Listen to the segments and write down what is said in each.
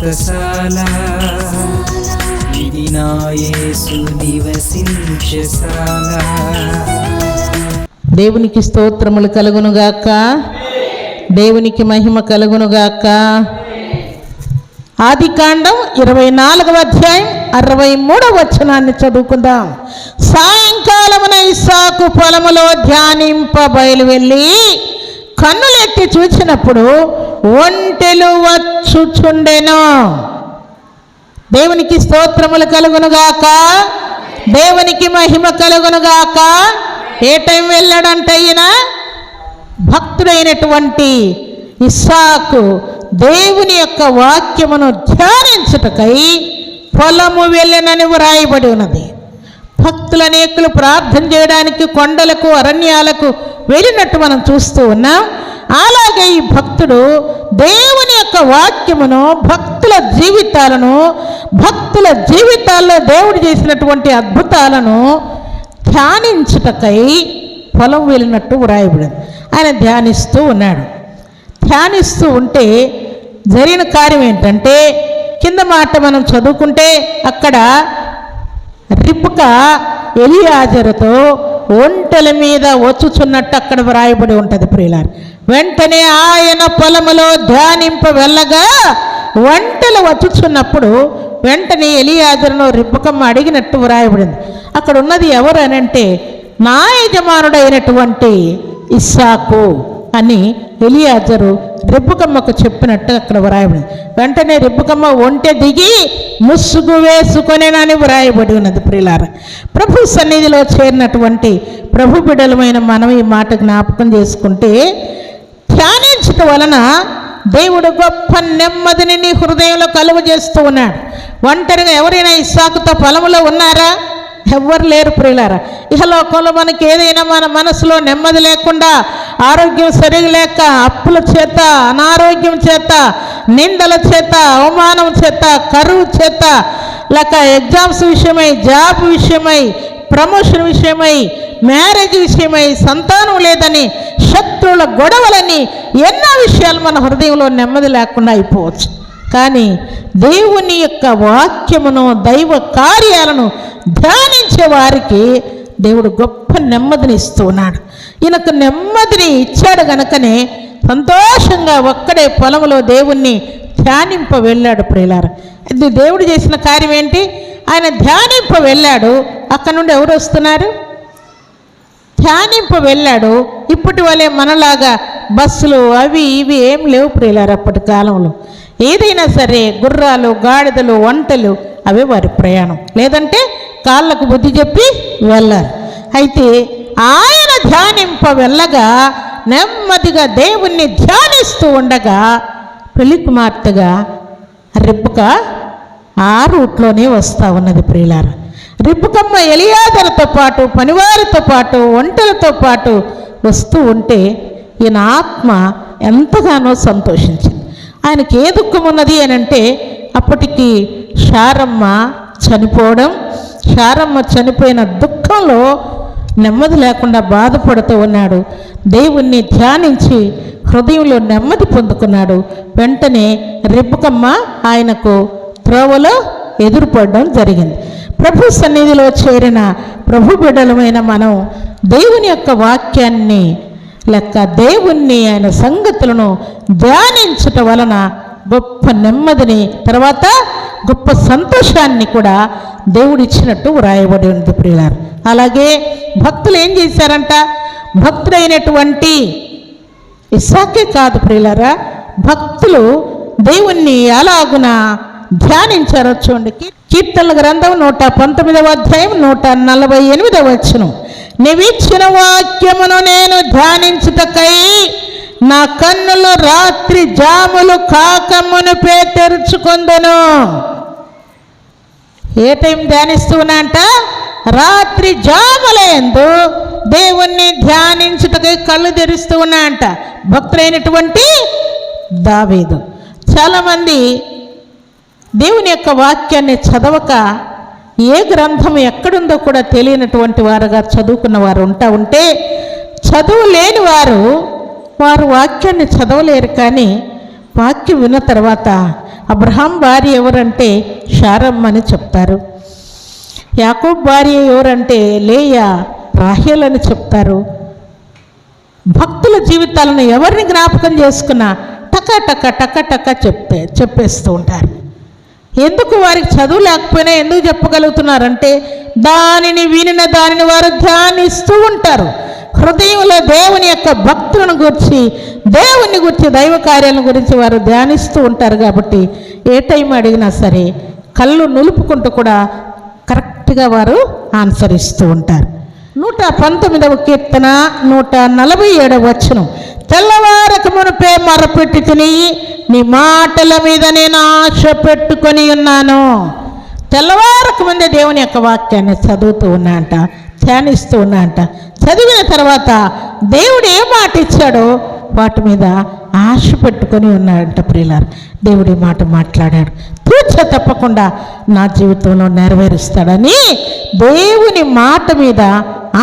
వ్రతశాల ఇది నా యేసు నివసించశాల దేవునికి స్తోత్రములు కలుగునుగాక దేవునికి మహిమ కలుగునుగాక ఆది కాండం ఇరవై నాలుగవ అధ్యాయం అరవై మూడవ వచనాన్ని చదువుకుందాం. సాయంకాలమున ఇసాకు పొలములో ధ్యానింప బయలు వెళ్ళి కన్నులెత్తి చూచినప్పుడు ఒంటెలు వచ్చుచుండెను దేవునికి స్తోత్రములు కలుగునుగాక. దేవునికి మహిమ కలుగునుగాక. ఏ టైం వెళ్ళాడంటే ఈయన? భక్తుడైనటువంటి ఇస్సాకు దేవుని యొక్క వాక్యమును ధ్యానించుటకై పొలము వెళ్ళనని వ్రాయబడి ఉన్నది. భక్తులు అనేకులు ప్రార్థన చేయడానికి కొండలకు అరణ్యాలకు వెళ్ళినట్టు మనం చూస్తూ ఉన్నాం. అలాగే ఈ భక్తుడు దేవుని యొక్క వాక్యమును భక్తుల జీవితాలను భక్తుల జీవితాల్లో దేవుడు చేసినటువంటి అద్భుతాలను ధ్యానించుటకై పొలం వెళ్ళినట్టు వ్రాయబడింది. ఆయన ధ్యానిస్తూ ఉన్నాడు. ధ్యానిస్తూ ఉంటే జరిగిన కార్యం ఏంటంటే కింద మాట మనం చదువుకుంటే అక్కడ రిప్క ఎలియాజరుతో ఒంటెల మీద వచ్చుచున్నట్టు అక్కడ వ్రాయబడి ఉంటుంది ప్రియులారు. వెంటనే ఆయన పొలములో ధ్యానింప వెళ్ళగా ఒంటెలు వచ్చుచున్నప్పుడు వెంటనే ఎలియాజరును రిబ్బకమ్మ అడిగినట్టు వ్రాయబడింది. అక్కడ ఉన్నది ఎవరు అనంటే నా యజమానుడైనటువంటి ఇస్సాకు. అని ఎలియాజరు రెబ్బుకమ్మకు చెప్పినట్టు అక్కడ వ్రాయబడి వెంటనే రెబ్బుకమ్మ ఒంటె దిగి ముసుగు వేసుకొనేనని వ్రాయబడి ఉన్నది ప్రిలార ప్రభు సన్నిధిలో చేరినటువంటి ప్రభు బిడలమైన మనం ఈ మాట జ్ఞాపకం చేసుకుంటే ధ్యానించటం వలన దేవుడు గొప్ప నెమ్మదిని నీ హృదయంలో కలువ చేస్తూ ఉన్నాడు. ఒంటరిగా ఎవరైనా ఇస్సాకుతో పొలంలో ఉన్నారా? ఎవ్వరు లేరు ప్రియులారా. ఇహలోకంలో మనకి ఏదైనా మన మనసులో నెమ్మది లేకుండా ఆరోగ్యం సరిగా లేక అప్పుల చేత అనారోగ్యం చేత నిందల చేత అవమానం చేత కరువు చేత లేక ఎగ్జామ్స్ విషయమై జాబ్ విషయమై ప్రమోషన్ విషయమై మ్యారేజ్ విషయమై సంతానం లేదని శత్రువుల గొడవలని ఎన్నో విషయాలు మన హృదయంలో నెమ్మది లేకుండా అయిపోవచ్చు. కానీ దేవుని యొక్క వాక్యమును దైవ కార్యాలను ధ్యానించే వారికి దేవుడు గొప్ప నెమ్మదిని ఇస్తున్నాడు. ఈయనకు నెమ్మదిని ఇచ్చాడు గనకనే సంతోషంగా ఒక్కడే పొలంలో దేవుణ్ణి ధ్యానింప వెళ్ళాడు ప్రియులారు. ఇది దేవుడు చేసిన కార్యం ఏంటి? ఆయన ధ్యానింప వెళ్ళాడు. అక్కడ నుండి ఎవరు వస్తున్నారు? ధ్యానింప వెళ్ళాడు. ఇప్పటి వలె మనలాగా బస్సులు అవి ఇవి ఏం లేవు ప్రియులారు అప్పటి కాలంలో. ఏదైనా సరే గుర్రాలు గాడిదలు వంటలు అవే వారి ప్రయాణం. లేదంటే కాళ్ళకు బుద్ధి చెప్పి వెళ్ళాలి అయితే ఆయన ధ్యానింప వెళ్ళగా నెమ్మదిగా దేవుణ్ణి ధ్యానిస్తూ ఉండగా పెళ్ళి కుమార్తెగా రెబ్బక ఆ రూట్లోనే వస్తూ ఉన్నది ప్రియులార. రిబ్బకమ్మ ఎలియాదలతో పాటు పనివారితో పాటు ఒంటలతో పాటు వస్తూ ఉంటే ఈయన ఆత్మ ఎంతగానో సంతోషించింది. ఆయనకి ఏ దుఃఖం ఉన్నది అని అంటే అప్పటికి శారమ్మ చనిపోవడం శారమ్మ చనిపోయిన దుఃఖంలో నెమ్మది లేకుండా బాధపడుతూ ఉన్నాడు. దేవుణ్ణి ధ్యానించి హృదయంలో నెమ్మది పొందుకున్నాడు. వెంటనే రెబ్బకమ్మ ఆయనకు త్రోవలో ఎదురుపడడం జరిగింది. ప్రభు సన్నిధిలో చేరిన ప్రభు బిడ్డలమైన మనం దేవుని యొక్క వాక్యాన్ని లెక్క దేవుణ్ణి ఆయన సంగతులను ధ్యానించటం వలన గొప్ప నెమ్మదిని తర్వాత గొప్ప సంతోషాన్ని కూడా దేవుడిచ్చినట్టు వ్రాయబడి ఉంది ప్రియులారు. అలాగే భక్తులు ఏం చేశారంట? భక్తుడైనటువంటి ఇసాకే కాదు ప్రియులారా భక్తులు దేవుణ్ణి ఎలాగున ధ్యానించారో చూడండి. కీర్తనల గ్రంథం నూట పంతొమ్మిదవ అధ్యాయం నూట నలభై ఎనిమిదవ వచ్చును నీవిచ్చిన వాక్యమును నేను ధ్యానించుటకై నా కన్నులు రాత్రి జాములు కాకమునుపే తెరుచుకొందెను ఏ టైం ధ్యానిస్తూ అంట రాత్రి జాములందు దేవుణ్ణి ధ్యానించుటకై కళ్ళు తెరుస్తూ ఉన్నా అంట. భక్తులైనటువంటి దావీదు. చాలామంది దేవుని యొక్క వాక్యాన్ని చదవక ఏ గ్రంథం ఎక్కడుందో కూడా తెలియనటువంటి వారుగా చదువుకున్న వారు ఉంటా ఉంటే చదువు లేని వారు వారు వాక్యాన్ని చదవలేరు కానీ వాక్యం విన్న తర్వాత అబ్రహాం భార్య ఎవరంటే షారమ్మ అని చెప్తారు. యాకోబ్ భార్య ఎవరంటే లేయా రాహేల్ అని చెప్తారు. భక్తుల జీవితాలను ఎవరిని జ్ఞాపకం చేసుకున్నా టక టక టక టక చెప్తే చెప్పేస్తూ ఉంటారు. ఎందుకు వారికి చదువు లేకపోయినా ఎందుకు చెప్పగలుగుతున్నారంటే దానిని వినిన దానిని వారు ధ్యానిస్తూ ఉంటారు. హృదయంలో దేవుని యొక్క భక్తులను గురించి దేవుని గురించి దైవ కార్యాలను గురించి వారు ధ్యానిస్తూ ఉంటారు కాబట్టి ఏ టైం అడిగినా సరే కళ్ళు నులుపుకుంటూ కూడా కరెక్ట్గా వారు ఆన్సర్ ఇస్తూ ఉంటారు. నూట పంతొమ్మిదవ కీర్తన నూట నలభై ఏడవ వచనం. తెల్లవారక మునిపే మరపెట్టి తిని నీ మాటల మీద నేను ఆశ పెట్టుకొని ఉన్నాను. తెల్లవారక ముందే దేవుని యొక్క వాక్యాన్ని చదువుతూ ఉన్నా అంట ధ్యానిస్తూ ఉన్నా అంట చదివిన తర్వాత దేవుడు ఏ మాట ఇచ్చాడో వాటి మీద ఆశ పెట్టుకొని ఉన్నాడంట ప్రియులారు. దేవుడి మాట మాట్లాడాడు. తూచ తప్పకుండా నా జీవితంలో నెరవేరుస్తాడని దేవుని మాట మీద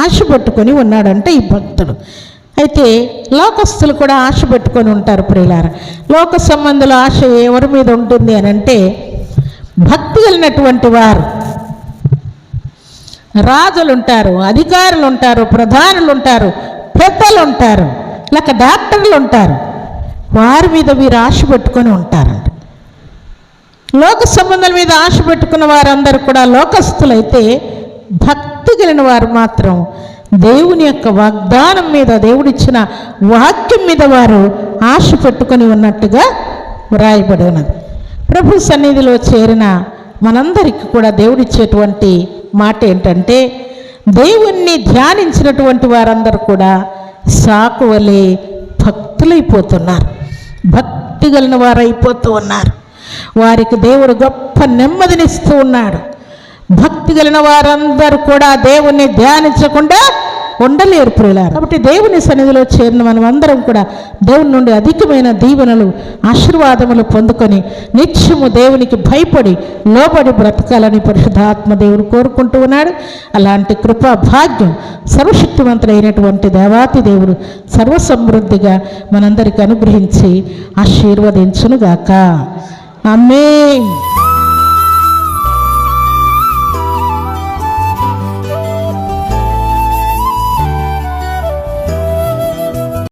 ఆశ పెట్టుకొని ఉన్నాడంటే ఈ భక్తుడు. అయితే లోకస్తులు కూడా ఆశ పెట్టుకొని ఉంటారు ప్రియులార. లోక సంబంధుల ఆశ ఎవరి మీద ఉంటుంది అని అంటే భక్తి కలిగినటువంటి వారు. రాజులు ఉంటారు అధికారులు ఉంటారు ప్రధానులు ఉంటారు పెద్దలు ఉంటారు లేక డాక్టర్లు ఉంటారు. వారి మీద వీరు ఆశ పెట్టుకొని ఉంటారంట. లోక సంబంధాల మీద ఆశ పెట్టుకున్న వారందరూ కూడా లోకస్తులైతే భక్తి కలిగిన వారు మాత్రం దేవుని యొక్క వాగ్దానం మీద దేవుడిచ్చిన వాక్యం మీద వారు ఆశ పెట్టుకొని ఉన్నట్టుగా వ్రాయబడి ఉన్నది. ప్రభు సన్నిధిలో చేరిన మనందరికీ కూడా దేవుడిచ్చేటువంటి మాట ఏంటంటే దేవుణ్ణి ధ్యానించినటువంటి వారందరూ కూడా సాకువలే భక్తులైపోతున్నారు. భక్తి కలిగిన వారు అయిపోతూ ఉన్నారు. వారికి దేవుడు గొప్ప నెమ్మదినిస్తూ ఉన్నాడు. భక్తి కలిగిన వారందరూ కూడా దేవుణ్ణి ధ్యానించకుండా ఉండలేరు ప్రియులారు. కాబట్టి దేవుని సన్నిధిలో చేరిన మనం అందరం కూడా దేవుని నుండి అధికమైన దీవెనలు ఆశీర్వాదములు పొందుకొని నిత్యము దేవునికి భయపడి లోబడి బ్రతకాలని పరిశుద్ధాత్మ దేవుడు కోరుకుంటూ ఉన్నాడు. అలాంటి కృపా భాగ్యం సర్వశక్తివంతుడైనటువంటి దేవాతి దేవుడు సర్వసమృద్ధిగా మనందరికి అనుగ్రహించి ఆశీర్వదించునుగాక. అమ్మే